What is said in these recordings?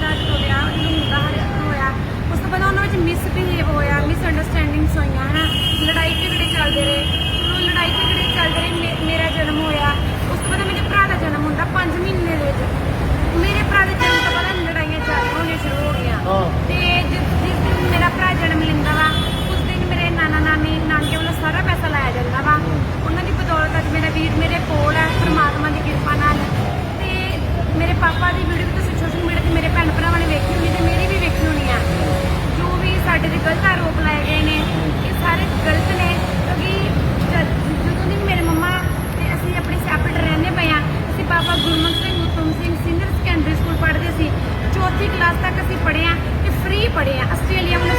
ਦਾ ਜਦੋਂ ਵਿਆਹ ਜਦੋਂ ਮੁੰਡਾ ਹਰਿਆ ਹੋਇਆ। ਉਸ ਤੋਂ ਬਾਅਦ ਉਹਨਾਂ ਵਿੱਚ ਮਿਸਬਿਹੇਵ ਹੋਇਆ ਮਿਸ ਅੰਡਰਸਟੈਂਡਿੰਗਸ ਹੋਈਆਂ ਹਨਾ। ਲੜਾਈ ਝਗੜੇ ਚੱਲਦੇ ਰਹੇ। ਚਲੋ ਲੜਾਈ ਝਗੜੇ ਚੱਲਦੇ ਰਹੇ ਮੇਰਾ ਜਨਮ ਹੋਇਆ। ਉਸ ਤੋਂ ਬਾਅਦ ਮੇਰੇ ਭਰਾ ਦਾ ਜਨਮ ਹੁੰਦਾ 5 ਮਹੀਨੇ ਦੇ ਵਿੱਚ। ਮੇਰੇ ਭਰਾ ਦੇ ਜਨਮ ਤੋਂ ਬਾਅਦ ਲੜਾਈਆਂ ਚੱਲ ਹੋਣੀਆਂ ਸ਼ੁਰੂ ਹੋ ਗਈਆਂ। ਤੇ ਜਿਸ ਜਿਸ ਦਿਨ ਮੇਰਾ ਭਰਾ ਜਨਮ ਲੈਂਦਾ ਵਾ ਉਸ ਦਿਨ ਮੇਰੇ ਨਾਨਾ ਨਾਨੀ ਨਾਨਕੇ ਵੱਲੋਂ ਸਾਰਾ ਪੈਸਾ ਲਾਇਆ ਜਾਂਦਾ ਵਾ। ਉਹਨਾਂ ਦੀ 10ਵੀਂ ਕਲਾਸ ਤੱਕ ਅਸੀਂ ਪੜ੍ਹੇ ਆ ਤੇ ਫ੍ਰੀ ਪੜ੍ਹੇ ਆ ਆਸਟ੍ਰੇਲੀਆ ਵੱਲੋਂ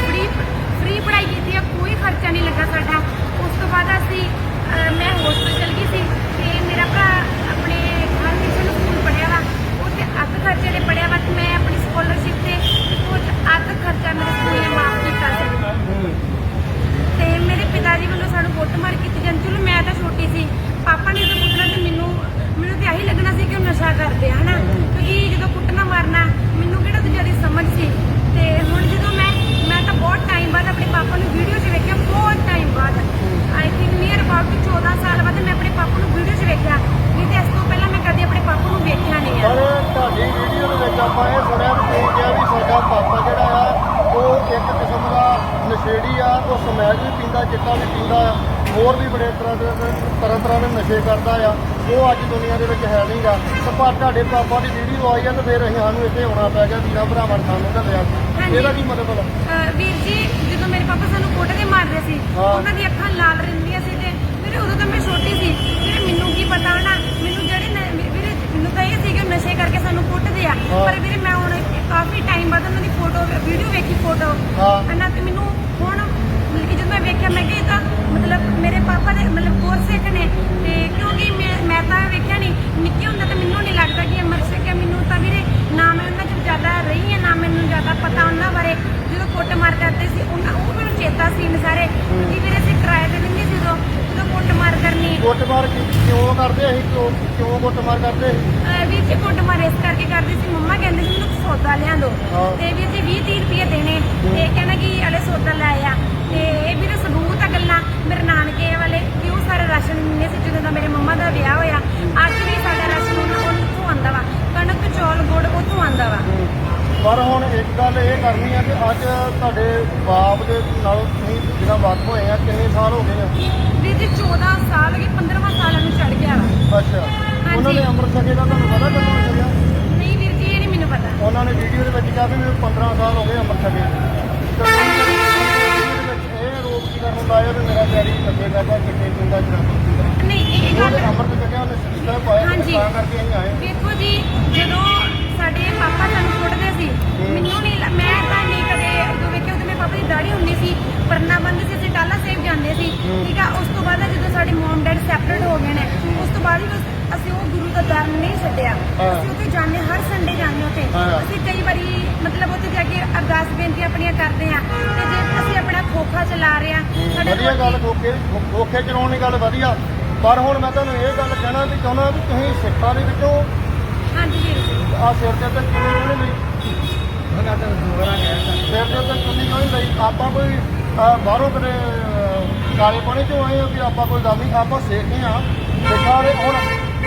ਤਰ੍ਹਾਂ ਦੇ ਤਰ੍ਹਾਂ ਤਰ੍ਹਾਂ ਦੇ ਨਸ਼ੇ ਕਰਦਾ ਆ ਉਹ ਅੱਜ ਦੁਨੀਆ ਦੇ ਵਿੱਚ ਹੈ ਨਹੀਂਗਾ ਤੇ ਪਰ ਤੁਹਾਡੇ ਪਾਪਾ ਦੀ ਵੀਡੀਓ ਆਈ ਆ ਤੇ ਫਿਰ ਅਸੀਂ ਸਾਨੂੰ ਇੱਥੇ ਆਉਣਾ ਪੈ ਗਿਆ ਵੀਰਾਂ ਭਰਾਵਾਂ ਨੇ ਸਾਨੂੰ ਘੱਲਿਆ। ਇਹਦਾ ਕੀ ਮਤਲਬ ਵੀਰ ਜੀ ਜਦੋਂ ਮੇਰੇ ਪਾਪਾ ਸਾਨੂੰ ਕੁੱਟਦੇ ਮਾਰਦੇ ਸੀ। ਉਹਨਾਂ ਦੀ ਅੱਖਾਂ ਲਾਲ ਰਹਿੰਦੀਆਂ ਸੀ ਤੇ ਵੀਰੇ ਉਦੋਂ ਤਾਂ ਮੈਂ ਛੋਟੀ ਸੀ ਵੀਰੇ ਮੈਨੂੰ ਕੀ ਪਤਾ ਨਾ ਮੈਨੂੰ ਜਿਹੜੇ ਵੀਰੇ ਮੈਨੂੰ ਤਾਂ ਇਹ ਸੀ ਕਿ ਉਹ ਨਸ਼ੇ ਕਰਕੇ ਸਾਨੂੰ ਕੁੱਟਦੇ ਆ। ਪਰ ਵੀਰੇ ਮੈਂ ਹੁਣ ਕਾਫੀ ਟਾਈਮ ਬਾਅਦ ਉਹਨਾਂ ਦੀ ਫੋਟੋ ਵੀਡੀਓ ਵੇਖੀ ਫੋਟੋ ਹਾਂ। ਤੇ ਮੈਨੂੰ ਹੁਣ ਜਦੋਂ ਮੈਂ ਕਿ ਇਹ ਤਾਂ ਮਤਲਬ ਮੇਰੇ ਪਾਪਾ ਦੇ ਮਤਲਬ ਗੁਰਸਿੱਖ ਨੇ ਤੇ ਕਿਉਂਕਿ ਮੈਂ ਮੈਂ ਤਾਂ ਵੇਖਿਆ ਨਹੀਂ ਨਿੱਕੀ ਹੁੰਦਾ ਤਾਂ ਮੈਨੂੰ ਨਹੀਂ ਲੱਗਦਾ ਕਿ ਅਮਰ ਸਿੰਘ ਹੈ ਮੈਨੂੰ ਤਾਂ ਵੀਰੇ ਨਾ ਮੈਂ ਉਹਨਾਂ ਚ ਜ਼ਿਆਦਾ ਰਹੀ ਹਾਂ ਨਾ ਮੈਨੂੰ ਜ਼ਿਆਦਾ ਪਤਾ ਉਹਨਾਂ ਬਾਰੇ। ਜਦੋਂ ਕੁੱਟ ਮਾਰ ਕਰਦੇ ਸੀ ਉਹਨਾਂ ਉਹ ਮੈਨੂੰ ਚੇਤਾ ਸੀ ਨੇ ਸਾਰੇ ਕਿ ਵੀਰੇ ਅਸੀਂ ਕਿਰਾਏ ਤੇ ਦਿੰਦੇ ਉਦੋਂ ਜਦੋਂ ਕੁੱਟ ਮਾਰ ਕਰਨੀ। ਕੁੱਟਮਾਰ ਕੀ- ਕਿਉਂ ਕਰਦੇ ਅਸੀਂ? ਕਿਉਂ ਕਿਉਂ ਕੁੱਟਮਾਰ ਕਰਦੇ ਅਸੀਂ? ਅਹ ਜੀ ਕੁੱਟ ਮਾਰ ਇਸ ਕਰਕੇ ਕਰਦੀ ਸੀ। ਮੰਮਾ ਕਹਿੰਦੇ ਸੀ ਮੈਨੂੰ ਸੌਦਾ ਲਿਆ ਦੋ ਹਾਂ। ਤੇ ਵੀਰ ਜੀ 20 30 ਰੁਪਏ ਦੇਣੇ। ਤੇ ਕਹਿੰਦਾ ਕਿ ਅਲੇ ਸੌਦਾ ਲੈ ਆ। ਤੇ ਇਹ ਵੀਰੇ ਸਬੂਤ ਆ ਗੱਲਾਂ। ਮੇਰੇ ਨਾਨਕੇ ਵਾਲੇ ਕਿ ਉਹ ਸਾਰੇ ਰਾਸ਼ਨ ਦਿੰਦੇ ਸੀ ਜਦੋਂ ਦਾ ਮੇਰੇ ਮੰਮਾ ਦਾ ਵਿਆਹ ਹੋਇਆ। ਅੱਜ ਵੀ ਸਾਡਾ ਰਾਸ਼ਨ ਉਹਨਾਂ ਉੱਥੋਂ ਆਂਦਾ ਵਾ। ਕਣਕ ਚੌਲ ਗੁੜ ਉੱਥੋਂ ਆਂਦਾ ਵਾ। ਪਰ ਹੁਣ ਇੱਕ ਗੱਲ ਇਹ ਕਰਨੀ ਆ ਕਿ ਅੱਜ ਤੁਹਾਡੇ ਬਾਪ ਦੇ ਨਾਲ ਤੁਸੀਂ ਜਿਹੜਾ ਵੱਧ ਹੋਏ ਆ ਕਿੰਨੇ ਸਾਲ ਹੋ ਗਏ ਆ ਵੀਰ ਜੀ 14 ਸਾਲ ਕਿ 15ਵਾਂ ਸਾਲ ਨੂੰ ਚੜ ਗਿਆ ਵਾ। ਅੱਛਾ। ਉਹਨਾਂ ਨੇ ਅੰਮ੍ਰਿਤ ਛਕੇ ਦਾ ਤੁਹਾਨੂੰ ਪਤਾ ਕਦੋਂ ਛਕਿਆ ਨਹੀਂ ਵੀਰ ਜੀ ਇਹ ਨਹੀਂ ਮੈਨੂੰ ਪਤਾ। ਉਹਨਾਂ ਨੇ ਵੀਡੀਓ ਦੇ ਵਿੱਚ ਕਿਹਾ ਵੀ ਮੈਨੂੰ 15 ਸਾਲ ਹੋ ਗਏ ਅੰਮ੍ਰਿਤ ਛਕੇ ਤੇ ਵੀਡੀਓ ਦੇ ਵਿੱਚ ਇਹ ਰੋਕ ਕੀ ਕਰਨ ਲਾਇਆ ਵੀ ਮੇਰਾ ਡੈਡੀ ਲੱਗੇ ਕਰਦਾ ਚਿੱਟੇ ਪਿੰਦਾ ਜਨਾਬ ਨਹੀਂ ਇਹ ਗੱਲ ਅੰਮ੍ਰਿਤ ਛਕਿਆ ਉਹਨੇ ਸਿੱਧਾ ਪਾਇਆ ਤੇ ਕਰਕੇ ਅਸੀਂ ਆਏ। ਵੇਖੋ ਜੀ ਜਦੋਂ ਸਾਡੇ ਪਾਪਾ ਸਾਨੂੰ ਕੁੱਟਦੇ ਸੀ ਮੈਨੂੰ ਅਸੀਂ ਉੱਥੇ ਜਾਂਦੇ ਹਰ ਸੰਡੇ ਜਾਂਦੇ ਉੱਥੇ। ਹਾਂ। ਅਸੀਂ ਕਈ ਵਾਰੀ ਮਤਲਬ ਉੱਥੇ ਜਾ ਕੇ ਅਰਦਾਸ ਬੇਨਤੀ ਆਪਣੀਆਂ ਕਰਦੇ ਆ ਤੇ ਜੇ ਅਸੀਂ ਆਪਣਾ ਖੋਖਾ ਚਲਾ ਰਹੇ ਆ ਸਾਡਾ ਵਧੀਆ ਗੱਲ ਖੋਖੇ ਖੋਖੇ ਚਲਾਉਣ ਦੀ ਗੱਲ ਵਧੀਆ। ਪਰ ਹੁਣ ਮੈਂ ਤੁਹਾਨੂੰ ਇਹ ਗੱਲ ਕਹਿਣਾ ਵੀ ਚਾਹੁੰਦਾ ਵੀ ਤੁਸੀਂ ਸਿੱਖਾਂ ਦੇ ਵਿੱਚੋਂ ਹਾਂਜੀ ਆ ਸਿਰ ਉੱਤੇ ਚੁੰਨੀ ਕਿਉਂ ਨਹੀਂ ਲਈ। ਸਿਰ ਦੇ ਉੱਤੇ ਚੁੰਨੀ ਕਿਉਂ ਨਹੀਂ ਲਈ। ਆਪਾਂ ਕੋਈ ਬਾਹਰੋਂ ਕਦੇ ਅਹ, ਕਾਲੇ ਪਾਣੀ ਚੋਂ ਆਏ ਆ ਵੀ ਆਪਾਂ ਕੋਈ ਗੱਲ ਨਹੀਂ ਆਪਾਂ ਸਿੱਖ ਹੀ। ਆ ਸਿੱਖਾਂ ਦੇ ਹੁਣ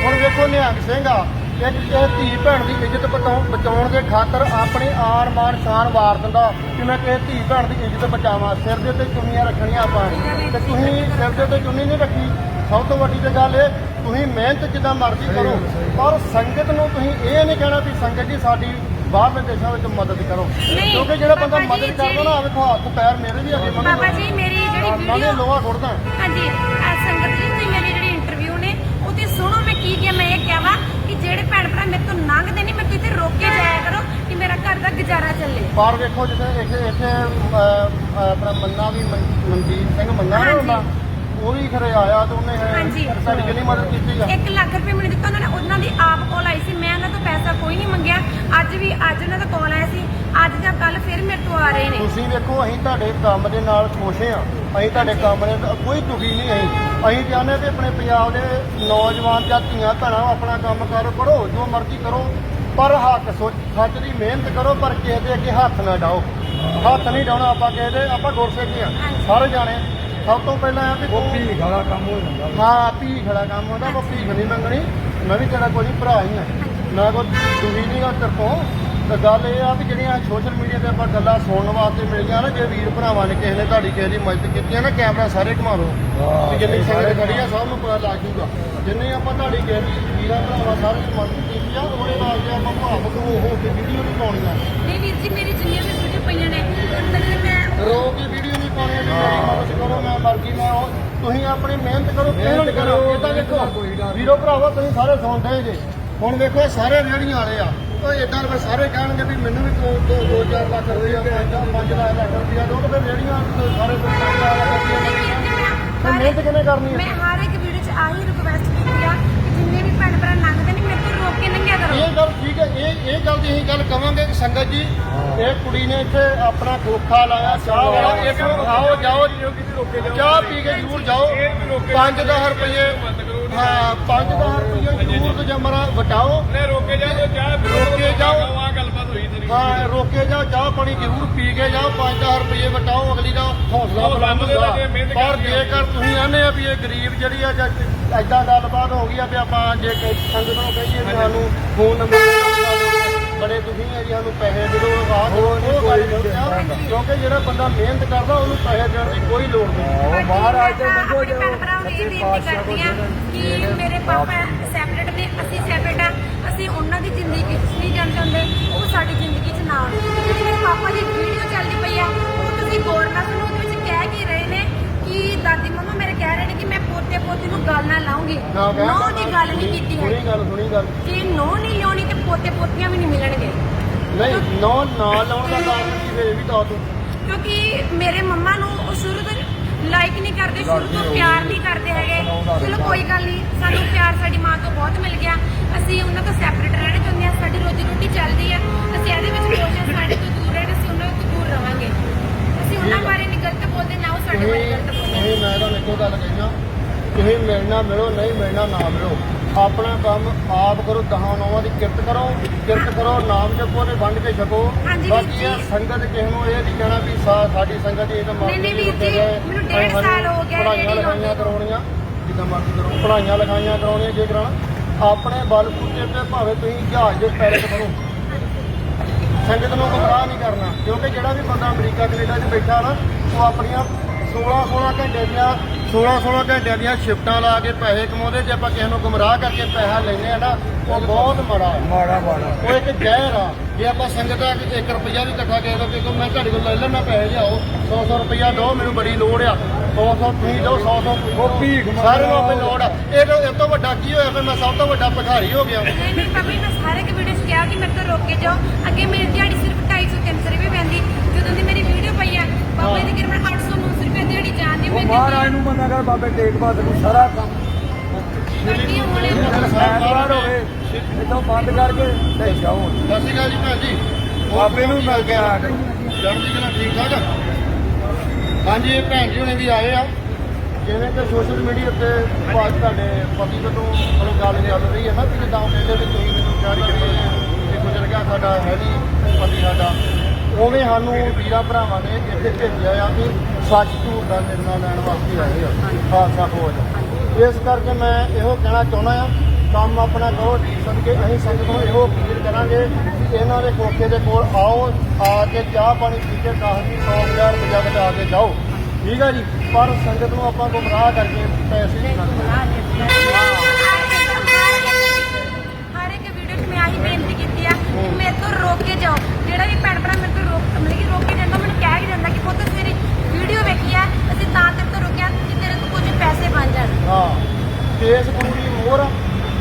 ਹੁਣ ਵੇਖੋ ਨਿਹੰਗ ਸਿੰਘ ਆ। ਇੱਕ ਧੀ ਭੈਣ ਦੀ ਇੱਜ਼ਤ ਬਚਾਉਣ ਦੇ ਖਾਤਰ ਆਪਣੀ ਆਨ ਮਾਨ ਸ਼ਾਨ ਵਾਰ ਦਿੰਦਾ ਕਿ ਮੈਂ ਕਿਸੇ ਧੀ ਭੈਣ ਦੀ ਇੱਜ਼ਤ ਬਚਾਵਾਂ ਸਿਰ ਦੇ ਉੱਤੇ ਚੁੰਨੀਆਂ ਰੱਖਣੀਆਂ ਆਪਾਂ ਤੇ ਤੁਸੀਂ ਸਿਰ ਦੇ ਉੱਤੇ ਚੁੰਨੀ ਨਹੀਂ ਰੱਖੀ ਸਭ ਤੋਂ ਵੱਡੀ ਤੇ ਗੱਲ ਇਹ ਤੁਸੀਂ ਮਿਹਨਤ ਜਿੱਦਾਂ ਮਰਜ਼ੀ ਕਰੋ ਪਰ ਸੰਗਤ ਨੂੰ ਤੁਸੀਂ ਇਹ ਨਹੀਂ ਕਹਿਣਾ ਵੀ ਸੰਗਤ ਜੀ ਸਾਡੀ ਬਾਹਰਲੇ ਦੇਸ਼ਾਂ ਵਿੱਚ ਮਦਦ ਕਰੋ। ਕਿਉਂਕਿ ਜਿਹੜਾ ਬੰਦਾ ਮਦਦ ਕਰਦਾ ਨਾ ਵੇਖੋ ਹੱਥ ਪੈਰ ਮੇਰੇ ਵੀ ਹੈਗੇ ਮੈਨੂੰ ਬਾਬਾ ਜੀ ਮੇਰੀ ਜਿਹੜੀ ਮੈਂ ਵੀਡੀਓ ਲੋਹਾ ਸੁੱਟਦਾ ਹਾਂਜੀ ਆ ਸੰਗਤ ਜੀ ਤੁਸੀਂ ਮੇਰੀ ਜਿਹੜੀ ਇੰਟਰਵਿਊ ਨੇ ਉਹਦੀ ਸੁਣੋ ਮੈਂ ਕੀ ਕਿਹਾ ਮੈਂ ਇਹ ਕਿਹਾ ਵਾ ਜਿਹੜੇ ਭੈਣ ਭਰਾ ਮੇਰੇ ਤੋਂ ਲੰਘਦੇ ਨਹੀਂ ਮੈਨੂੰ ਇੱਥੇ ਰੋਕ ਕੇ ਜਾਇਆ ਕਰੋ ਕਿ ਮੇਰਾ ਘਰ ਦਾ ਗੁਜ਼ਾਰਾ ਚੱਲੇ। ਪਰ ਵੇਖੋ ਜਿੱਥੇ ਇੱਥੇ ਇੱਥੇ ਅਹ, ਅਹ, ਆਪਣਾ ਮੰਨਾ ਵੀ ਮਨ- ਮਨਜੀਤ ਸਿੰਘ ਮੰਨਾ ਨਾ ਉਹ ਵੀ ਖਰੇ ਆਇਆ ਤੇ ਉਹਨੇ ਹਾਂਜੀ। ਸਾਡੀ ਕਿੰਨੀ ਮਦਦ ਕੀਤੀ ਆ? 1 ਲੱਖ ਰੁਪਏ ਮੈਨੂੰ ਦਿੱਤਾ ਉਹਨਾਂ ਨੇ ਉਹਨਾਂ ਦੀ ਆਪ ਕੋਲ ਆਈ ਸੀ ਮੈਂ ਉਹਨਾਂ ਤੋਂ ਪੈਸਾ ਕੋਈ ਨਹੀਂ ਮੰਗਿਆ। ਅੱਜ ਵੀ ਅੱਜ ਉਹਨਾਂ ਦਾ ਕਾਲ ਆਇਆ ਸੀ ਅੱਜ ਜਾਂ ਕੱਲ ਫਿਰ ਮੇਰੇ ਤੋਂ ਆ ਰਹੇ ਨੇ। ਤੁਸੀਂ ਦੇਖੋ ਅਸੀਂ ਤੁਹਾਡੇ ਕੰਮ ਦੇ ਨਾਲ ਖੁਸ਼ ਹਾਂ ਅਸੀਂ ਤੁਹਾਡੇ ਕੰਮ ਦੇ ਨਾਲ ਕੋਈ ਦੁਖੀ ਨਹੀਂ ਅਸੀਂ ਅਸੀਂ ਚਾਹੁੰਦੇ ਹਾਂ ਕਿ ਆਪਣੇ ਪੰਜਾਬ ਦੇ ਨੌਜਵਾਨ ਜਾਂ ਧੀਆਂ ਭੈਣਾਂ ਆਪਣਾ ਕੰਮ ਕਰ ਕਰੋ ਜੋ ਮਰਜ਼ੀ ਕਰੋ ਪਰ ਹੱਕ ਸੋਚ ਸੱਚ ਦੀ ਮਿਹਨਤ ਕਰੋ ਪਰ ਕਿਸੇ ਦੇ ਅੱਗੇ ਹੱਥ ਨਾ ਡਾਓ। ਹੱਥ ਨਹੀਂ ਡਾਉਣਾ ਆਪਾਂ ਕਿਸੇ ਦੇ ਆਪਾਂ ਗੁਰਸਿੱਖ ਆ। ਸਾਰੇ ਜਾਣੇ। ਸਭ ਤੋਂ ਪਹਿਲਾਂ ਆ ਵੀ ਉਹ ਭੀਖ ਵਾਲਾ ਕੰਮ ਹੋ ਜਾਂਦਾ। ਹਾਂ ਭੀਖ ਵਾਲਾ ਕੰਮ ਹੁੰਦਾ ਉਹ ਭੀਖ ਨਹੀਂ ਮੰਗਣੀ। ਮੈਂ ਵੀ ਤੇਰਾ ਕੋਈ ਭਰਾ ਹੀ ਆ। ਮੈਂ ਕੋਈ ਦੁਹੀ ਨਹੀਂ ਗਾ ਤੇਰੇ ਤੋਂ ਗੱਲ ਇਹ ਆ ਵੀ ਜਿਹੜੀਆਂ ਸੋਸ਼ਲ ਮੀਡੀਆ ਤੇ ਆਪਾਂ ਗੱਲਾਂ ਸੁਣਨ ਵਾਸਤੇ ਮਿਲੀਆਂ ਨਾ ਜੇ ਵੀਰ ਭਰਾਵਾਂ ਨੇ ਕਿਸੇ ਨੇ ਤੁਹਾਡੀ ਕਿਸੇ ਦੀ ਮਦਦ ਕੀਤੀ ਆ ਨਾ ਕੈਮਰਾ ਸਾਰੇ ਘੁਮਾ ਲਓ। ਵੀ ਜਿੰਨੀ ਸਾਰੇ ਸੰਗਤ ਖੜੀ ਆ ਸਭ ਨੂੰ ਪਤਾ ਲੱਗ ਜੂਗਾ ਜਿੰਨੇ ਆਪਾਂ ਤੁਹਾਡੀ ਕਿਸੇ ਦੀ ਵੀਰਾਂ ਭਰਾਵਾਂ ਸਾਰੇ ਦੀ ਮਦਦ ਕੀਤੀ ਆ ਉਹਦੇ ਵਾਸਤੇ ਆਪਾਂ ਭਾਵਕ ਹੋ ਹੋ ਕੇ ਵੀਡੀਓ ਨਹੀਂ ਪਾਉਣੀਆਂ। ਨਹੀਂ ਵੀਰ ਜੀ ਮੇਰੀ ਜਿੰਨੀਆਂ ਵੀ ਵੀਡੀਓ ਪਈਆਂ ਨੇ ਉਹਨਾਂ ਦੇ ਮੈਂ ਰੋ ਕੇ ਵੀਡੀਓ ਨਹੀਂ ਪਾਉਣੀ ਜੀ ਮੇਰੀ ਮਦਦ ਕਰੋ ਮੈਂ ਮਰਜ਼ੀ ਮੈਂ ਉਹ ਤੁਸੀਂ ਆਪਣੀ ਮਿਹਨਤ ਕਰੋ ਕਿਹਨਾਂ ਮਿਹਨਤ ਕਰੋ ਇਹ ਤਾਂ ਦੇਖੋ। ਵੀਰੋ ਭਰਾਵਾ ਤੁਸੀਂ ਸਾਰੇ ਸੁਣਦੇ ਜੇ। ਹੁਣ ਇਹ ਸਾਰੇ ਰੇੜੀਆਂ ਵਾਲੇ ਆ। ਉਹ ਇਦਾਂ ਦੇ ਸਾਰੇ ਕਹਿਣਗੇ ਵੀ ਮੈਨੂੰ ਵੀ ਦੋ ਦੋ ਦੋ ਚਾਰ ਲੱਖ ਰੁਪਇਆ ਪੰਜ ਪੰਜ ਲੱਖ ਰੁਪਇਆ ਦੋ ਤੇ ਫਿਰ ਰੇੜੀਆਂ ਸਾਰੇ ਮੈਂ ਮਿਹਨਤ ਕਿਹਨੇ ਕਰਨੀ ਹੈ ਮੈਂ ਹਰ ਇੱਕ ਵੀਡੀਓ 'ਚ ਆਹੀ ਰਿਕੁਐਸਟ ਕੀਤੀ ਆ ਕਿ ਜਿੰਨੇ ਵੀ ਭੈਣ ਭਰਾ ਲੰਘਦੇ ਨੇ ਮੇਰੇ ਤੋਂ ਰੋਕ ਕੇ ਲੰਘਿਆ ਕਰੋ। ਇਹ ਗੱਲ ਠੀਕ ਹੈ ਇਹ ਇਹ ਗੱਲ ਦੀ ਅਸੀਂ ਗੱਲ ਕਵਾਂਗੇ ਕਿ ਸੰਗਤ ਜੀ ਇਹ ਕੁੜੀ ਨੇ ਇੱਥੇ ਆਪਣਾ ਖੋਖਾ ਲਾਇਆ ਚਾਹ ਵਾਲਾ ਇੱਕ ਆਓ ਜਾਓ ਚਾਹ ਪੀ ਕੇ ਜ਼ਰੂਰ ਜਾਓ 5000 ਰੁਪਏ ਹਾਂ 5000 ਰੁਪਏ ਜ਼ਰੂਰ ਤੇ ਜਮਰਾ ਵਟਾਓ। ਰੋਕੇ ਜਾਓ ਚਾਹ ਰੋਕੇ ਜਾਓ। ਆ ਗੱਲਬਾਤ ਹੋਈ ਤੇਰੀ। ਹਾਂ ਰੋਕੇ ਜਾਓ ਚਾਹ ਪਾਣੀ ਜ਼ਰੂਰ ਪੀ ਕੇ ਜਾਓ 5000 ਰੁਪਏ ਵਟਾਓ ਅਗਲੀ ਦਾ ਹੌਸਲਾ ਬੁਲੰਦ ਹੁੰਦਾ। ਪਰ ਜੇਕਰ ਤੁਸੀਂ ਆਨੇ ਆ ਵੀ ਇਹ ਗਰੀਬ ਜਿਹੜੀ ਆ ਜਾਂ ਐਦਾਂ ਗੱਲਬਾਤ ਹੋ ਗਈ ਆ ਵੀ ਆਪਾਂ ਜੇ ਸੰਗਤ ਨੂੰ ਕਹੀਏ ਸਾਨੂੰ ਫੋਨ ਨੰਬਰ ਬੜੇ ਦੁਖੀ ਆ ਜੀ ਸਾਨੂੰ ਪੈਸੇ ਦੇ ਦਿਓ ਆਹ ਦਿਓ, ਉਹ ਗੱਲ ਨਹੀਂ ਆ। ਕਿਉਂਕਿ ਜਿਹੜਾ ਬੰਦਾ ਮਿਹਨਤ ਕਰਦਾ ਉਹਨੂੰ ਪੈਸੇ ਦੇਣ ਦੀ ਕੋਈ ਲੋੜ ਨਹੀਂ। ਉਹ ਮਹਾਰਾਜ ਤੇ ਮੰਗੋ ਆਪਣੇ ਜੋ ਭੈਣ ਭਰਾਵਾਂ ਨੂੰ ਇਹ ਬੇਨਤੀ ਕਰਦੀ ਆ ਕਿ ਮੇਰੇ ਪਾਪਾ ਸੈਪਰੇਟ ਨੇ ਅਸੀਂ ਸੈਪਰੇਟ ਆ। ਅਸੀਂ ਉਹਨਾਂ ਦੀ ਜ਼ਿੰਦਗੀ ਵਿੱਚ ਨਹੀਂ ਜਾਣਾ ਚਾਹੁੰਦੇ। ਉਹ ਸਾਡੀ ਜ਼ਿੰਦਗੀ 'ਚ ਨਾ ਆਉਣ। ਤੇ ਜਿਹੜੀ ਮੇਰੇ ਪਾਪਾ ਦੀ ਵੀਡੀਓ ਚੱਲਦੀ ਪਈ ਆ ਉਹ ਤੁਸੀਂ ਗੌਰ ਨਾਲ ਸੁਣੋ ਉਹਦੇ ਵਿੱਚ ਕਹਿ ਕੀ ਰਹੇ ਨੇ ਕਿ ਦਾਦੀ ਮੰਮਾ ਮੇਰੇ ਕਹਿ ਰਹੇ ਨੇ ਕਿ ਮੈਂ ਪੋਤੇ ਪੋਤੀ ਨੂੰ ਗੱਲ ਨਾ ਲਾਉਂਗੀ। ਨਾ ਦੀ ਗੱਲ ਨਹੀਂ ਕੀਤੀ ਸੁਣੀ ਹੈ ਗੱਲ ਸੁਣੀ ਗੱਲ। ਜੇ ਨੋ ਨਹੀਂ ਪੋਤੇ ਪੋਤੀਆਂ ਵੀ ਨਹੀਂ ਮਿਲਣਗੇ। ਨਹੀਂ ਨੌ ਨਾ ਲਾਉਣ ਦਾ ਕਾਰਨ ਕੀ ਫਿਰ ਇਹ ਵੀ ਦੱਸ ਤੂੰ ਕਿਉਂਕਿ ਮੇਰੇ ਮੰਮਾ ਨੂੰ ਉਹ ਸ਼ੁਰੂ ਤੋਂ ਲਾਈਕ ਨਹੀਂ ਕਰਦੇ ਸ਼ੁਰੂ ਤੋਂ ਪਿਆਰ ਨਹੀਂ ਕਰਦੇ ਹੈਗੇ। ਚਲੋ ਕੋਈ ਗੱਲ ਨਹੀਂ ਸਾਨੂੰ ਪਿਆਰ ਸਾਡੀ ਮਾਂ ਤੋਂ ਬਹੁਤ ਮਿਲ ਗਿਆ। ਅਸੀਂ ਉਹਨਾਂ ਤੋਂ ਸੈਪਰੇਟ ਰਹਿਣਾ ਚਾਹੁੰਦੇ ਹਾਂ ਸਾਡੀ ਰੋਜੀ ਰੋਟੀ ਚੱਲਦੀ ਹੈ ਅਸੀਂ ਇਹਦੇ ਵਿੱਚ ਹਾਂ ਸਾਡੇ ਤੋਂ ਦੂਰ ਰਹਿਣਾ ਅਸੀਂ ਉਹਨਾਂ ਤੋਂ ਦੂਰ ਰਵਾਂਗੇ। ਅਸੀਂ ਉਹਨਾਂ ਬਾਰੇ ਨਹੀਂ ਗਲਤ ਬੋਲਦੇ ਨਾ ਉਹ ਸਾਡੇ ਬਾਰੇ ਗਲਤ ਬੋਲਦੇ। ਤੁਸੀਂ ਮੈਂ ਤਾਂ ਇੱਕੋ ਗੱਲ ਕਹਿਣਾ ਤੁਸੀਂ ਮਿਲਣਾ ਮਿਲੋ ਨਹੀਂ ਮਿਲਣਾ ਨਾ ਮਿਲੋ। ਆਪਣਾ ਕੰਮ ਆਪ ਕਰੋ ਦਹਾਂ ਨੌਵਾਂ ਦੀ ਕਿਰਤ ਕਰੋ ਕਿਰਤ ਕਰੋ ਨਾਮ ਜਪੋ ਤੇ ਵੰਡ ਕੇ ਛਕੋ। ਹਾਂਜੀ ਵੀਰ ਬਾਕੀ ਇਹ ਜੀ। ਸੰਗਤ ਕਿਸੇ ਨੂੰ ਇਹ ਨਹੀਂ ਕਹਿਣਾ ਵੀ ਸਾ- ਸਾਡੀ ਸੰਗਤ ਇਹ ਤਾਂ ਨਹੀਂ, ਨਹੀਂ ਵੀਰ ਜੀ, ਮੈਨੂੰ ਡੇਢ ਸਾਲ ਹੋ ਗਿਆ ਪੜਾਈਆਂ ਲਿਖਾਈਆਂ ਕਰਾਉਣੀਆਂ ਜਿੱਦਾਂ ਮਰਜ਼ੀ ਕਰੋ। ਪੜਾਈਆਂ ਲਿਖਾਈਆਂ ਕਰਾਉਣੀਆਂ ਜੇ ਕਰਾਉਣਾ। ਆਪਣੇ ਬਲ ਬੂਤੇ ਤੇ ਭਾਵੇਂ ਤੁਸੀਂ ਜਹਾਜ਼ ਦੇ ਪੈਰਟ ਬਣੋ ਸੰਗਤ ਨੂੰ ਗੁੰਮਰਾਹ ਨਹੀਂ ਕਰਨਾ ਕਿਉਂਕਿ ਜਿਹੜਾ ਵੀ ਬੰਦਾ ਅਮਰੀਕਾ ਕੈਨੇਡਾ 'ਚ ਬੈਠਾ ਨਾ ਉਹ ਆਪਣੀਆਂ 16 16 ਘੰਟੇ ਦੀਆਂ 16 16 ਘੰਟਿਆਂ ਦੀਆਂ ਸ਼ਿਫਟਾਂ ਲਾ ਕੇ ਪੈਸੇ ਕਮਾਉਂਦੇ ਜੇ ਆਪਾਂ ਕਿਸੇ ਨੂੰ ਗੁੰਮਰਾਹ ਕਰਕੇ ਪੈਸਾ ਲੈਨੇ ਆ ਨਾ ਉਹ ਬਹੁਤ ਮਾੜਾ ਹੈ। ਮਾੜਾ ਮਾੜਾ। ਉਹ ਇੱਕ ਜ਼ਹਿਰ ਆ। ਜੇ ਆਪਾਂ ਸੰਗਤ ਆ ਕਿ 1 ਰੁਪਿਆ ਵੀ ਇਕੱਠਾ ਕਿਸੇ ਤੋਂ ਕਿ ਮੈਂ ਤੁਹਾਡੇ ਕੋਲ ਲੈ ਲੈਣਾ ਪੈਸੇ ਲਿਆਓ। 100 100 ਰੁਪਿਆ ਦਿਓ ਮੈਨੂੰ ਬੜੀ ਲੋੜ ਆ। 100 100 ਤੁਸੀਂ ਦਿਓ 100 100 ਉਹ ਭੀਖ ਮੰਗਦਾ। ਸਾਰੇ ਨੂੰ ਆਪੇ ਲੋੜ ਆ। ਇਹ ਤੋਂ ਇਹ ਤੋਂ ਵੱਡਾ ਕੀ ਹੋਇਆ ਫਿਰ ਮੈਂ ਸਭ ਤੋਂ ਵੱਡਾ ਭਿਖਾਰੀ ਹੋ ਗਿਆ। ਨਹੀਂ ਨਹੀਂ ਪਾਪਾ ਮੈਂ ਸਾਰੇ ਕਿ ਵੀਡੀਓ 'ਚ ਕਿਹਾ ਕਿ ਮੇਰੇ ਤੋਂ ਰੋਕ ਕੇ ਜਾਓ। ਅੱਗੇ ਮੇਰੀ ਦਿਹਾੜੀ ਸਿਰਫ 250 300 ਰੁਪਏ ਪੈਂਦੀ। ਜਦੋਂ ਦੀ ਮੇਰੀ ਵੀਡੀਓ ਪਈ ਆ ਦੀ ਕਿਰਪਾ 800 900 ਰੁਪਏ ਦਿਹਾੜੀ ਜਾਂਦੀ ਉਹ ਮੈਂ ਮਹਾਰਾਜ ਨੂੰ ਮੰਨਿਆ ਕਰ ਬਾਬੇ ਟੇਕ ਬਾਦ ਨੂੰ ਸਾਰਾ ਕੰਮ। ਹਾਂ ਹੁਣ ਐਤਵਾਰ ਹੋਵੇ ਇਦੋਂ ਬੰਦ ਕਰਕੇ ਤੇ ਜਾਓ। ਸਤਿ ਸ਼੍ਰੀ ਅਕਾਲ ਜੀ ਭੈਣ ਜੀ। ਬਾਬੇ ਨੂੰ ਮਿਲ ਕੇ ਆ ਗਏ। ਚੜ੍ਹਦੀ ਕਲਾ ਠੀਕ ਠਾਕ? ਹਾਂਜੀ ਇਹ ਭੈਣ ਜੀ ਹੁਣੇ ਵੀ ਆਏ ਆ। ਜਿਵੇਂ ਕਿ ਸੋਸ਼ਲ ਮੀਡੀਆ ਉੱਤੇ ਬਾਤ ਤੁਹਾਡੇ ਪਤੀ ਤੋਂ ਮਤਲਬ ਗੱਲ ਚੱਲ ਰਹੀ ਹੈ ਨਾ ਕਿ ਜਿੱਦਾਂ ਉਹ ਕਹਿੰਦੇ ਵੀ ਤੁਸੀਂ ਮੈਨੂੰ ਚਾਹੀਦਾ ਵੀ ਇਹ ਗੁਜ਼ਰ ਗਿਆ ਸਾਡਾ ਹੈ ਨਹੀਂ ਪਤੀ ਸਾਡਾ। ਉਵੇਂ ਸਾਨੂੰ ਵੀਰਾਂ ਭਰਾਵਾਂ ਨੇ ਇੱਥੇ ਭੇਜਿਆ ਆ ਕਿ ਸੱਚ ਝੂਠ ਦਾ ਨਿਰਣਾ ਲੈਣ ਵਾਸਤੇ ਆਏ ਆ। ਖਾਲਸਾ ਫੌਜ। ਇਸ ਕਰਕੇ ਮੈਂ ਇਹੋ ਕਹਿਣਾ ਚਾਹੁੰਦਾ ਆ ਕੰਮ ਆਪਣਾ ਕਰੋ ਜੀ ਸਦਕੇ ਅਸੀਂ ਸੰਗਤ ਨੂੰ ਇਹੋ ਅਪੀਲ ਕਰਾਂਗੇ ਕਿ ਇਹਨਾਂ ਦੇ ਕੋਠੇ ਦੇ ਕੋਲ ਆਓ ਆ ਕੇ ਚਾਹ ਪਾਣੀ ਪੀ ਕੇ 10 ਦੀ 100000 ਰੁਪਇਆ ਬਚਾ ਕੇ ਜਾਓ। ਠੀਕ ਆ ਜੀ? ਪਰ ਸੰਗਤ ਨੂੰ ਆਪਾਂ ਗੁੰਮਰਾਹ ਕਰਕੇ ਪੈਸੇ ਨਹੀਂ ਹਰ ਇੱਕ ਵੀਡੀਓ 'ਚ ਮੈਂ ਆਹੀ ਬੇਨਤੀ ਕੀਤੀ ਆ ਕਿ ਮੇਰੇ ਤੋਂ ਰੋਕ ਕੇ ਜਾਓ। ਜਿਹੜਾ ਵੀ ਭੈਣ ਭਰਾ ਮੇਰੇ ਤੋਂ ਰੋਕ ਮਤਲਬ ਕਿ ਰੋਕ ਕੇ ਜਾਂਦਾ ਮੈਨੂੰ ਕਹਿ ਕੇ ਜਾਂਦਾ ਕਿ ਪੁੱਤ ਤੇਰੀ ਵੀਡੀਓ ਵੇਖੀ ਆ ਅਸੀਂ ਤਾਂ ਤੇਰੇ ਤੋਂ ਰੁਕਿਆ ਕਿ ਤੇਰੇ ਤੋਂ ਕੁਝ ਪੈਸੇ ਬਣ ਜਾਣ। ਹਾਂ ਕੇਸ ਪੂਰੀ ਮੋਹਰ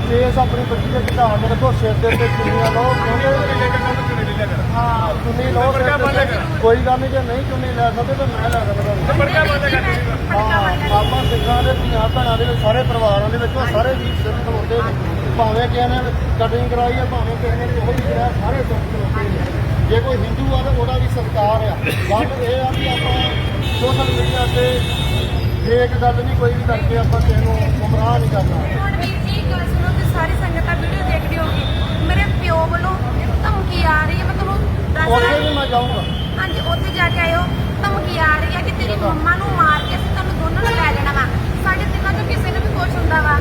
ਕੇਸ ਆਪਣੀ ਬੱਚੀ ਦੇ ਘਟਾ ਕੇ ਰੱਖੋ ਸਿਰ ਦੇ ਉੱਤੇ ਚੁੰਨੀਆਂ ਲਾਓ ਕਿਉਂਕਿ ਹਾਂ ਚੁੰਨੀ ਲਾਓ ਸਿਰ ਦੇ ਉੱਤੇ। ਕੋਈ ਗੱਲ ਨਹੀਂ ਜੇ ਨਹੀਂ ਚੁੰਨੀ ਲੈ ਸਕਦੇ ਤਾਂ ਮੈਂ ਲੈ ਸਕਦਾ। ਪੜਕਾ ਬੰਦ ਕਰ ਦੇ ਹਾਂ ਆਪਾਂ ਸਿੱਖਾਂ ਦੇ ਪੰਜਾਬ ਭੈਣਾਂ ਦੇ ਵਿੱਚ ਸਾਰੇ ਪਰਿਵਾਰਾਂ ਦੇ ਵਿੱਚ ਉਹ ਸਾਰੇ ਵੀ ਸਿਰ ਖਲੋਤੇ ਨੇ। ਭਾਵੇਂ ਕਿਸੇ ਨੇ ਕਟਿੰਗ ਕਰਾਈ ਹੈ ਭਾਵੇਂ ਕਿਸੇ ਨੇ ਕੋਈ ਕਰਾਇਆ ਸਾਰੇ ਸਿਰ ਖਲੋਤੇ ਨੇ ਜੇ ਕੋਈ ਹਿੰਦੂ ਆ ਤਾਂ ਉਹਦਾ ਵੀ ਸਤਿਕਾਰ ਆ। ਗੱਲ ਇਹ ਆ ਵੀ ਆਪਾਂ ਸੋਸ਼ਲ ਮੀਡੀਆ ਤੇ ਫੇਕ ਗੱਲ ਨਹੀਂ ਕੋਈ ਵੀ ਕਰਕੇ ਆਪਾਂ ਕਿਸੇ ਨੂੰ ਗੁੰਮਰਾਹ ਨਹੀਂ ਕਰਨਾ। ਹੁਣ ਵੀਰ ਜੀ ਗੱਲ ਸੁਣੋ ਤੇ ਸਾਰੀ ਸੰਗਤਾਂ ਵੀਡੀਓ ਦੇਖ ਰਹੀ ਹੋਗੀ ਮੇਰੇ ਪਿਓ ਵੱਲੋਂ ਧਮਕੀ ਆ ਰਹੀ ਹੈ ਮੈਂ ਤੁਹਾਨੂੰ ਦੱਸ ਉੱਥੇ ਰਹੀ ਵੀ ਮੈਂ ਜਾਊਂਗਾ। ਹਾਂਜੀ ਉੱਥੇ ਜਾ ਕੇ ਆਇਓ। ਧਮਕੀ ਆ ਰਹੀ ਹੈ ਕਿ ਤੇਰੀ ਮੰਮਾ ਨੂੰ ਮਾਰ ਕੇ ਅਸੀਂ ਤੁਹਾਨੂੰ ਦੋਨਾਂ ਨੂੰ ਲੈ ਜਾਣਾ ਵਾ। ਸਾਡੇ ਤਿੰਨਾਂ ਤੋਂ ਕਿਸੇ ਨੂੰ ਵੀ ਕੁਝ ਹੁੰਦਾ ਵਾ।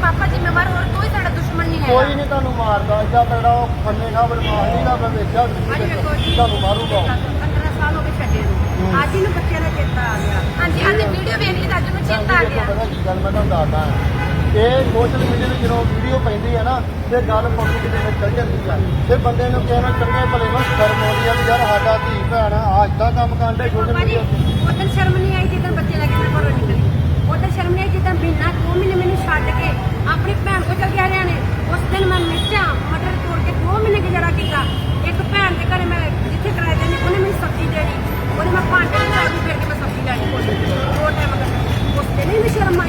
ਪਾਪਾ ਜ਼ਿੰਮੇਵਾਰ ਹੋਰ ਕੋਈ ਸਾਡਾ ਦੁਸ਼ਮਣ ਨਹੀਂ ਕੋਈ ਹੈਗਾ। ਨਹੀਂ ਤੁਹਾਨੂੰ ਮਾਰਦਾ ਏਦਾਂ ਤੇਰਾ ਉਹ ਖੰਨੇ ਖਾ ਬਦਮਾਸ਼ ਨਹੀਂ ਦਾ ਮੈਂ ਵੇਖਿਆ ਹਾਂਜੀ ਵੇਖੋ ਜੀ। ਤੁਹਾਨੂੰ ਮਾਰੂਗਾ 15 ਸਾਲ ਹੋ ਗਏ ਛੱਡੇ ਨੂੰ। ਅੱਜ ਹੀ ਨੂੰ ਬੱਚਿਆਂ ਦਾ ਚੇਤਾ ਆ ਗਿਆ। ਹਾਂਜੀ ਅੱਜ ਵੀਡੀਓ ਵੇਖ ਲਈ ਤਾਂ ਅੱਜ ਨੂੰ ਚੇਤਾ ਆ ਗਿਆ। ਪਤਾ ਕੀ ਗੱਲ ਮੈਂ ਤੁਹਾਨੂੰ ਦੱਸਦਾ। ਇਹ ਸੋਸ਼ਲ ਮੀਡੀਆ ਤੇ ਜਦੋਂ ਵੀਡੀਓ ਪੈਂਦੀ ਹੈ ਨਾ ਤੇ ਗੱਲ ਪਬਲਿਕ ਦੇ ਵਿੱਚ ਚੱਲ ਜਾਂਦੀ ਆ ਤੇ ਬੰਦੇ ਨੂੰ ਕਹਿਣਾ ਚੰਗੇ ਭਲੇ ਨੂੰ ਸ਼ਰਮ ਆਉਂਦੀ ਆ ਵੀ ਯਾਰ ਸਾਡਾ ਧੀ ਭੈਣ ਆ ਏਦਾਂ ਕੰਮ ਕਰਦੇ ਸੋਸ਼ਲ ਪਾਪਾ ਜੀ ਮੀਡੀਆ ਉਦੋਂ ਸ਼ਰਮ ਨਹੀਂ ਆਈ ਜਦੋਂ ਬੱਚੇ ਲੱਗੇ ਮੈਂ ਘਰੋਂ ਨਿਕਲੀ। ਉਦੋਂ ਸ਼ਰਮ ਨਹੀਂ ਆਈ ਜਦੋਂ ਬਿਨਾ ਦੋ ਮਹੀਨੇ ਮੈਨੂੰ ਛੱਡ ਕੇ ਆਪਣੀ ਭੈਣ ਕੋਲ ਚਲ ਗਿਆ ਨੇ ਉਸ ਦਿਨ ਮੈਂ ਮਿਰਚਾਂ ਮਟਰ ਤੋੜ ਕੇ ਦੋ ਮਹੀਨੇ ਗੁਜ਼ਾਰਾ ਕੀਤਾ ਇੱਕ ਭੈਣ ਦੇ ਘਰੇ ਮੈਂ ਜਿੱਥੇ ਕਿਰਾਏ ਤੇ ਨਹੀਂ ਉਹਨੇ ਮੈਨੂੰ ਸਬਜ਼ੀ ਦੇਣੀ ਉਹਨੇ ਮੈਂ ਭਾਂਡੇ ਨੂੰ ਚਾਬੀ ਫੇਰ ਕੇ ਮੈਂ ਸਬਜ਼ੀ ਲੈਣੀ ਕੋਲ ਦੋ ਟਾਈਮ ਦਾ ਉਸ ਦਿਨ ਨਹੀਂ ਮੈਨੂੰ ਸ਼ਰਮ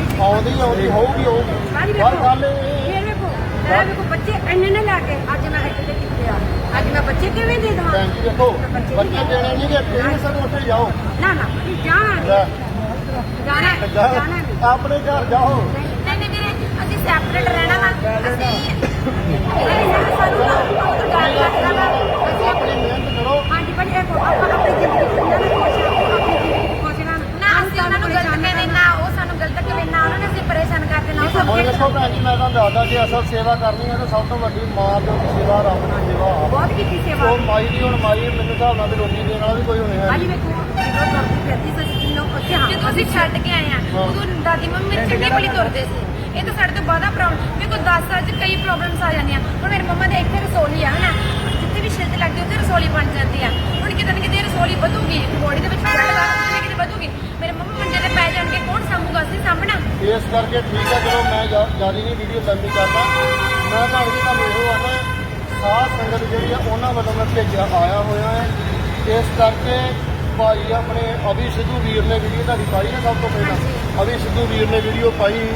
ਸੀ ਆਉਂਦੀ ਹੋਊਗੀ ਹੋਊਗੀ। ਪਰ ਵੇਖੋ ਗੱਲ ਇਹ ਇਹ ਵੇਖੋ ਇਹ ਵੇਖੋ ਬੱਚੇ ਇੰਨੇ ਨੇ ਲੈ ਕੇ ਅੱਜ ਮੈਂ ਇੱਥੇ ਤੇ ਕਿੱਥੇ ਆ। ਅੱਜ ਮੈਂ ਬੱਚੇ ਕਿਵੇਂ ਦੇ ਦੇਵਾਂ? ਭੈਣ ਜੀ ਦੇਖੋ ਬੱਚੇ ਦੇਣੇ ਨਹੀਂ ਕਿ ਤੁਸੀਂ ਸਭ ਉੱਥੇ ਜਾਓ। ਨਾ ਨਾ ਜਾਣਾ। ਜਾਣਾ। ਜਾਣਾ ਨਹੀਂ ਆਪਣੇ ਘਰ ਜਾਓ। ਨਹੀਂ ਨਹੀਂ ਵੀਰੇ ਅਸੀਂ ਸੈਪਰੇਟ ਰਹਿਣਾ ਵਾ। ਅਸੀਂ ਨਹੀਂ ਸਾਨੂੰ ਨਾ ਉਹ ਗੱਲ ਕਰਦਾ ਵਾ। ਅਸੀਂ ਆਪਣੀ ਮਿਹਨਤ ਕਰੋ। ਹਾਂਜੀ ਭਾਜੀ ਇਹ ਕੋ ਆਪਾਂ ਆਪਣੀ ਜ਼ਿੰਦਗੀ ਜਿੰਨਾ ਵੀ ਖੁਸ਼ ਆਪਣੀ ਜ਼ਿੰਦਗੀ ਖੁਸ਼ ਰਹਿਣ। ਨਾ ਅਸੀਂ ਉਹਨਾਂ ਨੂੰ ਗਲਤ ਕਹਿੰਦੇ ਨਾ ਉਹ ਸਾਨੂੰ ਗਲਤ ਕਹਿੰਦੇ ਨਾ ਉਹਨਾਂ ਨੇ ਪਰੇਸ਼ਾਨ ਕਰਦੇ ਨਾ ਸਭ ਹੁਣ ਦੇਖੋ ਭੈਣ ਜੀ ਮੈਂ ਤੁਹਾਨੂੰ ਦੱਸਦਾ ਜੇ ਅਸਲ ਸੇਵਾ ਕਰਨੀ ਹੈ ਤਾਂ ਸਭ ਤੋਂ ਵੱਡੀ ਮਾਂ ਦੀ ਸੇਵਾ ਰੱਬ ਦੀ ਸੇਵਾ ਬਹੁਤ ਕੀਤੀ ਸੇਵਾ। ਉਹ ਮਾਈ ਦੀ ਹੁਣ ਮਾਈ ਮੈਨੂੰ ਹਿਸਾਬ ਨਾਲ ਵੀ ਰੋਟੀ ਦੇਣ ਵਾਲਾ ਵੀ ਕੋਈ ਹੋਣੇ ਹੈ ਭਾਜੀ ਵੇਖੋ ਜਦੋਂ ਕਰਦੀ ਫਿਰਦੀ ਸੀ ਕਿੰਨੋ ਉੱਥੇ ਹਾਂ ਜਦੋਂ ਅਸੀਂ ਛੱਡ ਕੇ ਆਏ ਆ। ਉਦੋਂ ਦਾਦੀ ਮੰਮੀ ਮੇਰੇ ਚੰਗੀ ਭਲੀ ਤੁਰਦੇ ਸੀ। ਇਹ ਤਾਂ ਸਾਡੇ ਤੋਂ ਬਾਅਦਾ ਪ੍ਰੋਬਲਮ ਮੇਰੇ ਕੋਲ 10 ਸਾਲ ਚ ਕਈ ਪ੍ਰੋਬਲਮਸ ਆ ਜਾਂਦੀਆਂ। ਹੁਣ ਮੇਰੇ ਮੰਮਾ ਦੇ ਇੱਥੇ ਰਸੋਲੀ ਆ ਹਨਾ। ਲੱਗਦੀ ਉੱਥੇ ਰਸੋਲੀ ਬਣ ਜਾਂਦੀ ਆ। ਹੁਣ ਕਿਤੇ ਨਾ ਕਿਤੇ ਰਸੋਲੀ ਵਧੂਗੀ ਬੋਡੀ ਦੇ ਵਿੱਚ ਬਲੱਡ ਵਾ ਕਿਤੇ ਵਧੂਗੀ। ਮੇਰੇ ਮੰਮਾ ਮੰਜੇ ਤੇ ਪੈ ਜਾਣਗੇ ਕੌਣ ਸਾਂਭੂਗਾ ਅਸੀਂ ਸਾਂਭਣਾ? ਇਸ ਕਰਕੇ ਠੀਕ ਹੈ ਚਲੋ ਮੈਂ ਜ਼ਿਆਦਾ ਨਹੀਂ ਵੀਡੀਓ ਲੰਬੀ ਕਰਦਾ ਮੈਂ ਤੁਹਾਨੂੰ ਜੀ ਤੁਹਾਨੂੰ ਇਹੋ ਆਣਾ ਸਾਧ ਸੰਗਤ ਜਿਹੜੀ ਆ ਉਹਨਾਂ ਵੱਲੋਂ ਮੈਂ ਭੇਜਿਆ ਆਇਆ ਹੋਇਆ ਹੈ। ਇਸ ਕਰਕੇ ਭਾਈ ਆਪਣੇ ਅਭੀ ਸਿੱਧੂ ਵੀਰ ਨੇ ਵੀਡੀਓ ਤੁਹਾਡੀ ਪਾਈ ਨਾ ਸਭ ਤੋਂ ਪਹਿਲਾਂ? ਅਭੀ ਸਿੱਧੂ ਵੀਰ ਨੇ ਵੀਡੀਓ ਪਾਈ।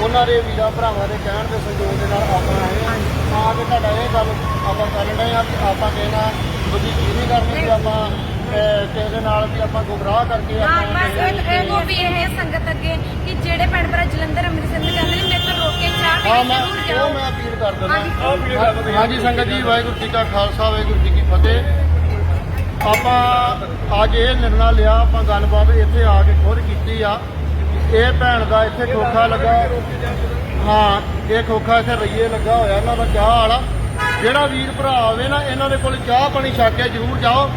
ਉਹਨਾਂ ਦੇ ਵੀਰਾਂ ਭਰਾਵਾਂ ਦੇ ਕਹਿਣ ਦੇ ਸੰਯੋਗ ਦੇ ਨਾਲ ਆਪਾਂ ਆਏ ਹਾਂ। ਆ ਕੇ ਤੁਹਾਡਾ ਇਹ ਗੱਲ ਆਪਾਂ ਕਰਨ ਡਏ ਆ ਕਿ ਆਪਾਂ ਕਹਿਣਾ ਬੁੱਧੀ ਕੀ ਨਹੀਂ ਕਰਨੀ ਕਿ ਆਪਾਂ ਕਿਸੇ ਦੇ ਨਾਲ ਵੀ ਆਪਾਂ ਗੁੰਮਰਾਹ ਕਰਕੇ ਹਾਂ ਬਸ ਇਹ ਉਹ ਵੀ ਇਹ ਸੰਗਤ ਅੱਗੇ ਕਿ ਜਿਹੜੇ ਭੈਣ ਭਰਾ ਜਲੰਧਰ ਅੰਮ੍ਰਿਤਸਰ ਨੂੰ ਜਾਂਦੇ ਨੇ ਮੇਰੇ ਤੋਂ ਰੋਕ ਕੇ ਚਾਹ ਪੀ ਮੈਂ ਕੇ ਜ਼ਰੂਰ ਜਾਓ। ਮੈਂ ਅਪੀਲ ਕਰ ਹਾਂਜੀ। ਦਿੰਦਾ। ਹਾਂਜੀ ਸੰਗਤ ਜੀ ਵਾਹਿਗੁਰੂ ਜੀ ਕਾ ਖਾਲਸਾ ਵਾਹਿਗੁਰੂ ਜੀ ਕੀ ਫਤਿਹ। ਆਪਾਂ ਅੱਜ ਇਹ ਨਿਰਣਾ ਲਿਆ ਆਪਾਂ ਗੱਲਬਾਤ ਇੱਥੇ ਆ ਕੇ ਖੁਦ ਕੀਤੀ ਆ। ਇਹ ਭੈਣ ਦਾ ਇੱਥੇ ਖੋਖਾ ਲੱਗਾ। ਹਾਂ, ਇਹ ਖੋਖਾ ਇੱਥੇ ਰਈਏ ਲੱਗਾ ਹੋਇਆ, ਇਹਨਾਂ ਦਾ ਚਾਹ ਵਾਲਾ। ਜਿਹੜਾ ਵੀਰ ਭਰਾ ਆਵੇ ਨਾ, ਇਹਨਾਂ ਦੇ ਕੋਲ ਚਾਹ ਪਾਣੀ ਛੱਕ ਕੇ ਜ਼ਰੂਰ ਜਾਓ।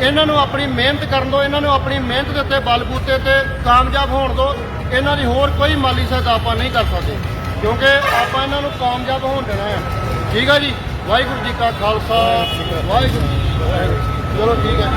ਇਹਨਾਂ ਨੂੰ ਆਪਣੀ ਮਿਹਨਤ ਕਰਨ ਦਿਓ, ਇਹਨਾਂ ਨੂੰ ਆਪਣੀ ਮਿਹਨਤ ਦੇ ਉੱਤੇ ਬਲ ਬੂਤੇ ਤੇ ਕਾਮਯਾਬ ਹੋਣ ਦਿਓ। ਇਹਨਾਂ ਦੀ ਹੋਰ ਕੋਈ ਮਾਲੀ ਸਹਾਇਤਾ ਆਪਾਂ ਨਹੀਂ ਕਰ ਸਕਦੇ, ਕਿਉਂਕਿ ਆਪਾਂ ਇਹਨਾਂ ਨੂੰ ਕਾਮਯਾਬ ਹੋਣ ਦੇਣਾ ਹੈ। ਠੀਕ ਹੈ ਜੀ? ਵਾਹਿਗੁਰੂ ਜੀ ਕਾ ਖਾਲਸਾ, ਵਾਹਿਗੁਰੂ ਚਲੋ ਠੀਕ ਹੈ